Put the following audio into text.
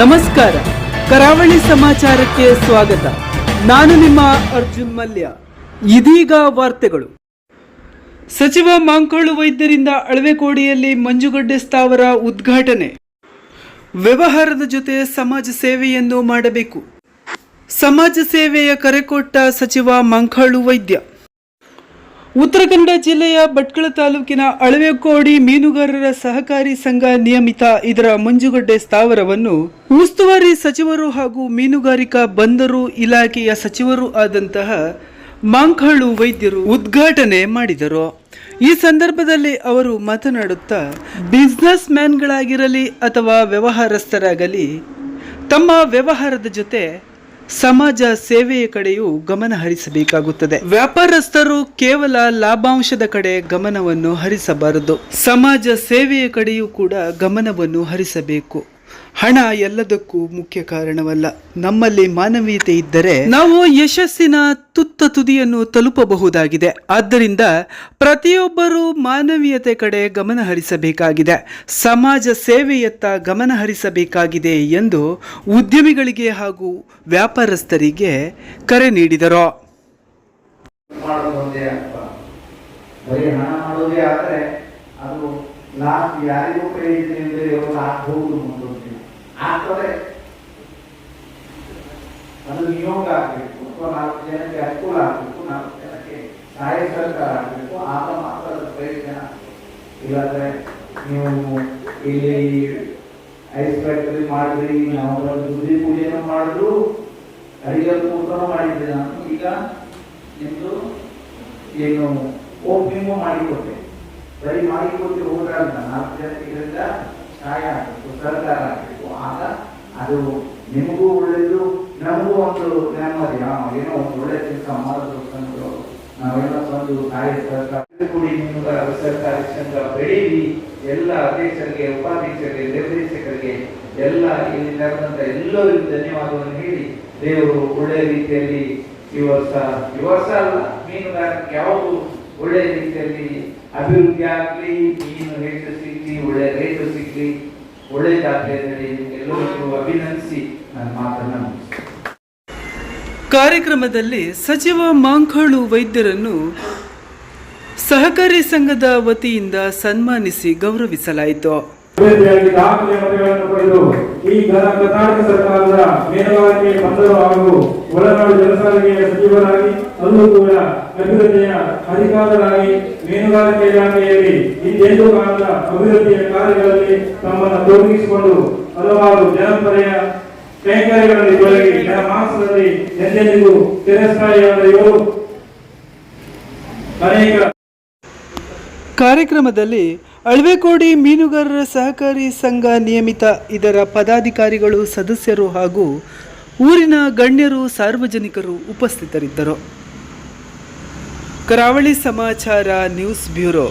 ನಮಸ್ಕಾರ. ಕರಾವಳಿ ಸಮಾಚಾರಕ್ಕೆ ಸ್ವಾಗತ. ನಾನು ನಿಮ್ಮ ಅರ್ಜುನ್ ಮಲ್ಯ. ಇದೀಗ ವಾರ್ತೆಗಳು. ಸಚಿವ ಮಾಂಕಾಳು ವೈದ್ಯರಿಂದ ಅಳವೆಕೋಡಿಯಲ್ಲಿ ಮಂಜುಗಡ್ಡೆ ಸ್ಥಾವರ ಉದ್ಘಾಟನೆ. ವ್ಯವಹಾರದ ಜೊತೆ ಸಮಾಜ ಸೇವೆಯನ್ನು ಮಾಡಬೇಕು. ಸಮಾಜ ಸೇವೆಯ ಕರೆ ಕೊಟ್ಟ ಸಚಿವ ಮಂಕಾಳು ವೈದ್ಯ. ಉತ್ತರ ಕನ್ನಡ ಜಿಲ್ಲೆಯ ಭಟ್ಕಳ ತಾಲೂಕಿನ ಅಳವೆಕೋಡಿ ಮೀನುಗಾರರ ಸಹಕಾರಿ ಸಂಘ ನಿಯಮಿತ ಇದರ ಮಂಜುಗಡ್ಡೆ ಸ್ಥಾವರವನ್ನು ಉಸ್ತುವಾರಿ ಸಚಿವರು ಹಾಗೂ ಮೀನುಗಾರಿಕಾ ಬಂದರು ಇಲಾಖೆಯ ಸಚಿವರು ಆದಂತಹ ಮಾಂಕಾಳು ವೈದ್ಯರು ಉದ್ಘಾಟನೆ ಮಾಡಿದರು. ಈ ಸಂದರ್ಭದಲ್ಲಿ ಅವರು ಮಾತನಾಡುತ್ತಾ, ಬಿಸ್ನೆಸ್ ಮ್ಯಾನ್ಗಳಾಗಿರಲಿ ಅಥವಾ ವ್ಯವಹಾರಸ್ಥರಾಗಲಿ, ತಮ್ಮ ವ್ಯವಹಾರದ ಜೊತೆ ಸಮಾಜ ಸೇವೆಯ ಕಡೆಯೂ ಗಮನ ಹರಿಸಬೇಕಾಗುತ್ತದೆ. ವ್ಯಾಪಾರಸ್ಥರು ಕೇವಲ ಲಾಭಾಂಶದ ಕಡೆ ಗಮನವನ್ನು ಹರಿಸಬಾರದು. ಸಮಾಜ ಸೇವೆಯ ಕಡೆಯೂ ಕೂಡ ಗಮನವನ್ನು ಹರಿಸಬೇಕು. ಹಣ ಎಲ್ಲದಕ್ಕೂ ಮುಖ್ಯ ಕಾರಣವಲ್ಲ. ನಮ್ಮಲ್ಲಿ ಮಾನವೀಯತೆ ಇದ್ದರೆ ನಾವು ಯಶಸ್ಸಿನ ತುತ್ತ ತುದಿಯನ್ನು ತಲುಪಬಹುದಾಗಿದೆ. ಆದ್ದರಿಂದ ಪ್ರತಿಯೊಬ್ಬರೂ ಮಾನವೀಯತೆ ಕಡೆ ಗಮನ ಹರಿಸಬೇಕಾಗಿದೆ. ಸಮಾಜ ಸೇವೆಯತ್ತ ಗಮನ ಹರಿಸಬೇಕಾಗಿದೆ ಎಂದು ಉದ್ಯಮಿಗಳಿಗೆ ಹಾಗೂ ವ್ಯಾಪಾರಸ್ಥರಿಗೆ ಕರೆ ನೀಡಿದರು. ಮಾಡೋದು ಒಂದೇ ಅರ್ಥ ಬರೀ ಹಣ ಮಾಡೋದೇ ಆದರೆ ಅದು ಲಾಸ್ಟ್ ಯಾರಿಗೂ ಆಗ್ಬಹುದು ಮುಂದೊಂದು. ದಿನ ಆಗ್ತದೆ ಅದು ನಿಯೋಗ ಆಗಬೇಕು, ಅಥವಾ ನಾಲ್ಕು ಜನಕ್ಕೆ ಅನುಕೂಲ ಆಗಬೇಕು, ನಾಲ್ಕು ಜನಕ್ಕೆ ಸಹಾಯ ಸರ್ಕಾರ ಆಗಬೇಕು, ಆಗ ಮಾತ್ರ ಅದು ಪ್ರಯೋಜನ ಇಲ್ಲಾಂದ್ರೆ ನೀವು ಇಲ್ಲಿ ಐಸ್ ಫ್ಯಾಕ್ಟರಿ ಮಾಡಿದ್ರಿ, ನಾವು ದುಡ್ಡಿ ಪೂಜೆನೂ ಮಾಡಿದ್ರು ಅಡಿಗೆ ಕೂತನ ಮಾಡಿದ್ದೆ ನಾನು, ಈಗ ನಿಮ್ದು ಏನು ಓಪನಿಂಗು ಮಾಡಿಕೊಟ್ಟೆ. ಸರಿ, ಮಾಡಿಕೊಟ್ಟು ಹೋಗಲ್ಲ ನಾಲ್ಕು ಜನಕ್ಕೆ ಇದರಿಂದ ಸಹಾಯ ಆಗಬೇಕು ಸರ್ಕಾರ ಆಗಬೇಕು. ಆಗ ಅದು ನಿಮಗೂ ಒಳ್ಳೆಯದು ನಮಗೂ ಒಂದು ನೆಮ್ಮದಿ ಏನೋ ಒಂದು ಒಳ್ಳೆ ಕೆಲಸ ಮಾಡೋದು ನಾವೆಲ್ಲ ಬಂದು ಸಹಾಯ ಸರ್ಕಾರ ಸರ್ಕಾರಿ ಸಂಘ ಬೆಳೀಲಿ, ಎಲ್ಲ ಅಧ್ಯಕ್ಷರಿಗೆ, ಉಪಾಧ್ಯಕ್ಷರಿಗೆ, ನಿರ್ದೇಶಕರಿಗೆ, ಎಲ್ಲ ಇಲ್ಲಿ ನಡೆದಂತ ಎಲ್ಲರಿಗೂ ಧನ್ಯವಾದವನ್ನು ಹೇಳಿ, ದೇವರು ಒಳ್ಳೆ ರೀತಿಯಲ್ಲಿ ಈ ವರ್ಷ ಈ ವರ್ಷ ಅಲ್ಲ, ಮೀನುಗಾರಿಕೆ ಯಾವುದು ಒಳ್ಳೆ ರೀತಿಯಲ್ಲಿ ಅಭಿವೃದ್ಧಿ ಆಗ್ಲಿ, ಮೀನು ಹೆಚ್ಚು ಸಿಗ್ಲಿ, ಒಳ್ಳೆ ರೇಟು ಸಿಗ್ಲಿ ಎಲ್ಲರಿಗೂ ಅಭಿನಂದಿಸಿ ನನ್ನ ಮಾತನ್ನ ಕಾರ್ಯಕ್ರಮದಲ್ಲಿ ಸಚಿವ ಮಾಂಕಾಳು ವೈದ್ಯರನ್ನು ಸಹಕಾರಿ ಸಂಘದ ವತಿಯಿಂದ ಸನ್ಮಾನಿಸಿ ಗೌರವಿಸಲಾಯಿತು. ಈ ಕರ್ನಾಟಕ ಸರ್ಕಾರದ ಮೇಲುಗಾರಿಕೆ ಬಂದರು ಹಾಗೂ ಒಳನಾಡು ಜಲಸಾರಿಗೆಯ ಸಚಿವರಾಗಿ ಅಲ್ಲೂ ಕೂಡ ಅಭಿವೃದ್ಧಿಯ ಅಧಿಕಾರರಾಗಿ ಮೀನುಗಾರಿಕೆ ಇಲಾಖೆಯಲ್ಲಿ ಹಿಂದೆಂದೂ ಕಾಲದ ಅಭಿವೃದ್ಧಿಯ ಕಾರ್ಯಗಳಲ್ಲಿ ತಮ್ಮನ್ನು ತೊಡಗಿಸಿಕೊಂಡು ಹಲವಾರು ಜನಪರೆಯ ಕೈಂಕರ್ಯಗಳಲ್ಲಿ ತೊಡಗಿ ಜನಮಾನಸದಲ್ಲಿ ಎಂದೆಂದಿಗೂ ಚಿರಸ್ಥಾಯಿಯಾದ ಇವರು. ಅನೇಕ ಕಾರ್ಯಕ್ರಮದಲ್ಲಿ ಅಳವೆಕೋಡಿ ಮೀನುಗಾರರ ಸಹಕಾರಿ ಸಂಘ ನಿಯಮಿತ, ಇದರ ಪದಾಧಿಕಾರಿಗಳು, ಸದಸ್ಯರು ಹಾಗೂ ಊರಿನ ಗಣ್ಯರು, ಸಾರ್ವಜನಿಕರು ಉಪಸ್ಥಿತರಿದ್ದರು. ಕರಾವಳಿ ಸಮಾಚಾರ ನ್ಯೂಸ್ ಬ್ಯೂರೋ.